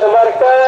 মাছ marker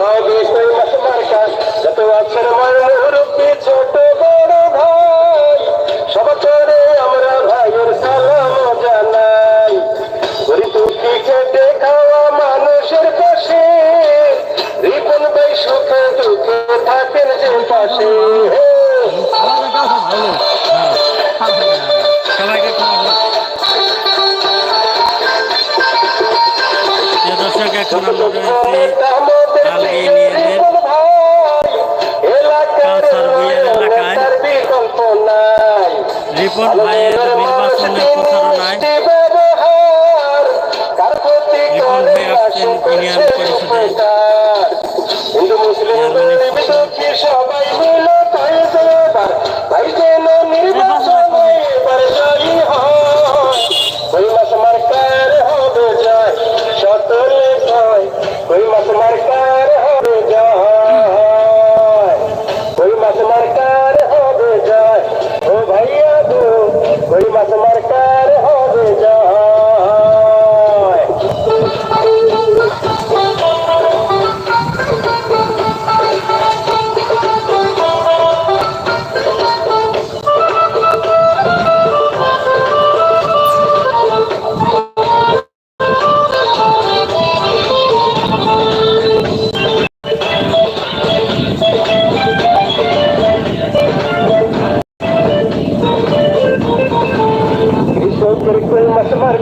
হবে মাস মার্কা যত আছেন মুরব্বী ছোট বড় ভাই সব আমরা ভাইয়ের সালাম জানাই গরিব দুঃখী খেটে খাওয়া মানুষের পাশে। রিপন ভাই সুখে দুঃখে থাকেন যে পাশে দর্শক এখন আমরা রিপন ভাইয়ের নির্বাচনের প্রচারণায় রিপন ভাই আসছেন ইউনিয়ন পরিষদে।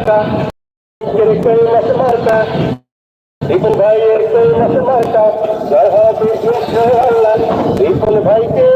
মার্কা কৃষকের কই মাছ মার্কা রিপন ভাইয়ের কই মাছ মার্কা জয় ভাইকে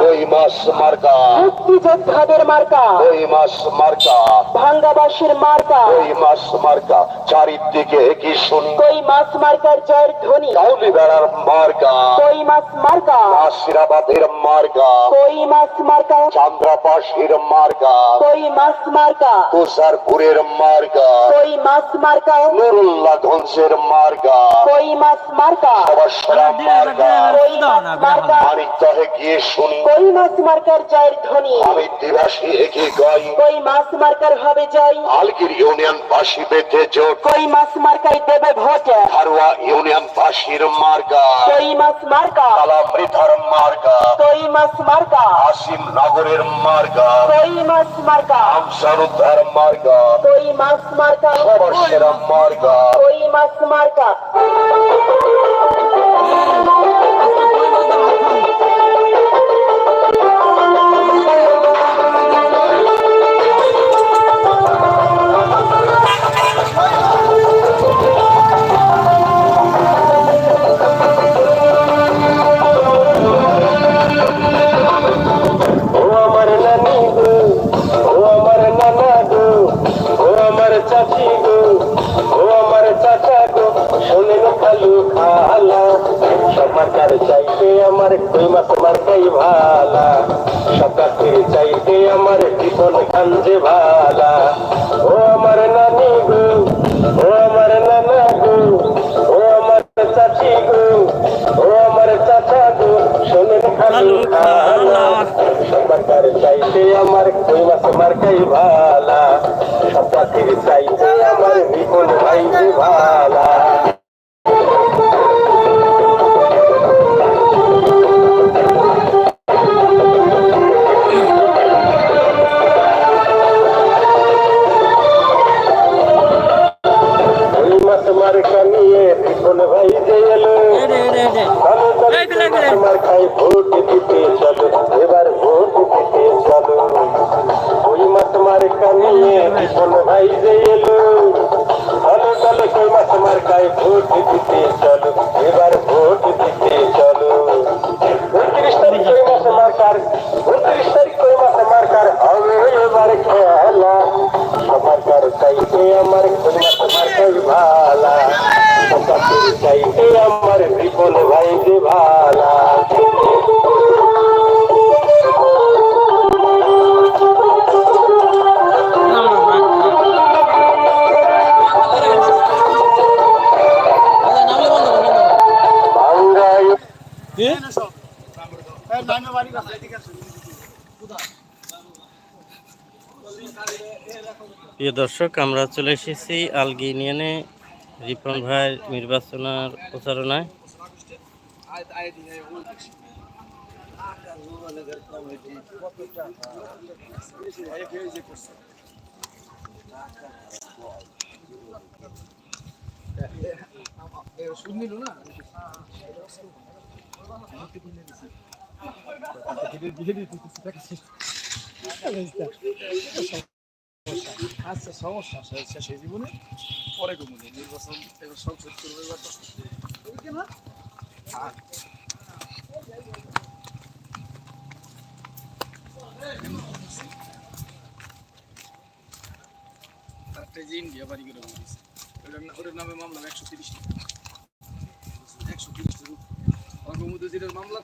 ওই মাস মার্কা। মুক্তিযোদ্ধাদের মার্কা। ওই মাস মার্কা। ভাঙ্গাবাসীর মার্কা। ওই মাস মার্কা। চারিদিকে কি শুনি? কই মাছ মার্কার জয়ের ধ্বনি? কাউলি বেড়ার মার্কা। কই মাছ মার্কা? আশিরাবাদের মার্কা। কই মাছ মার্কা? চান্দ্রাপাশির মার্কা। কই মাছ মার্কা? তুষারপুরের মার্কা। কই মাছ মার্কা? নুরুল্লাহ গঞ্জের মার্কা। কই মাছ মার্কা? সবাসরা মার্কা। তহে গিয়ে শুনি। কই মাছ মার্কার জয়ের ধ্বনি? আমি দিবাসী এগিয়ে গাই। কই মাছ মার্কার হবে জয়? আলগির ইউনিয়ন বাসী বেঁধে জোট। কই মাছ মার্কাই দেবে ভোট? হারুয়া ইউনিয়ন বাসীর মার্কা। কই মাছ মার্কা? কালা কালামৃধার মার্কা। কই মাছ মার্কা? আসিম নগরের মার্কা। কই মাছ মার্কা? আমসারুদ্ধার মার্কা। কই মাছ মার্কা? সবাসেরা মার্কা। কই মাছ মার্কা? মার্কার চাইতে আমার কই মাছ মার্কাই ভালা। সকাতের চাইতে আমার বিপন খাঞ্জে ভালা। ও আমার নানি গো ও আমার নানা গো ও আমার চাচি গো ও আমার চাচা গো শোনেন খালু খালা সকাতের চাইতে আমার কই মাছ মার্কাই ভালা। সকাতের চাইতে আমার বিপন ভাই ভালা। ওই কানিয়ে কোন ভাই যে এলো। ভালো। তোমার খাই ভোট দিতে চলো। এবার ভোট দিতে চলো। ওই মা তোমার কানিয়ে কোন ভাই যে এলো। ভালো তাহলে কই মাছ চাইতে আমার বিপন ভাই প্রিয় দর্শক আমরা চলে এসেছি আলগি ইউনিয়নে রিপন ভাই নির্বাচনের প্রচারণায়। আচ্ছা সমস্যা আছে সেই জীবনে পরে কমুনি নির্বাচন এবার সংসদ করবে আর যে ইন্ডিয়া বাড়ি করে ওটার মামলা একশো তিরিশটা। একশো যেটার মামলা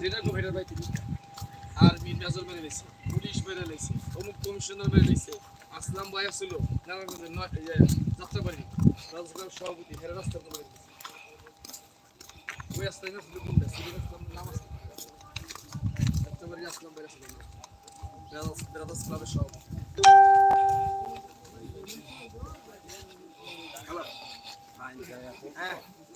যেটা লেছে পুলিশ মেরে লেছে অমুক কমিশনার মেরে লেছে আসলাম ভাই আসছিল যাত্রাবাড়ি রাজগ্রাম সভাপতি হেরে রাস্তার মেরে লেছে ওই রাস্তায় মেরে কোনটা সিভিল আসলাম নাম আছে যাত্রাবাড়ি আসলাম ভাই আসছিল ব্রাদার্স ক্লাবের সভাপতি হ্যাঁ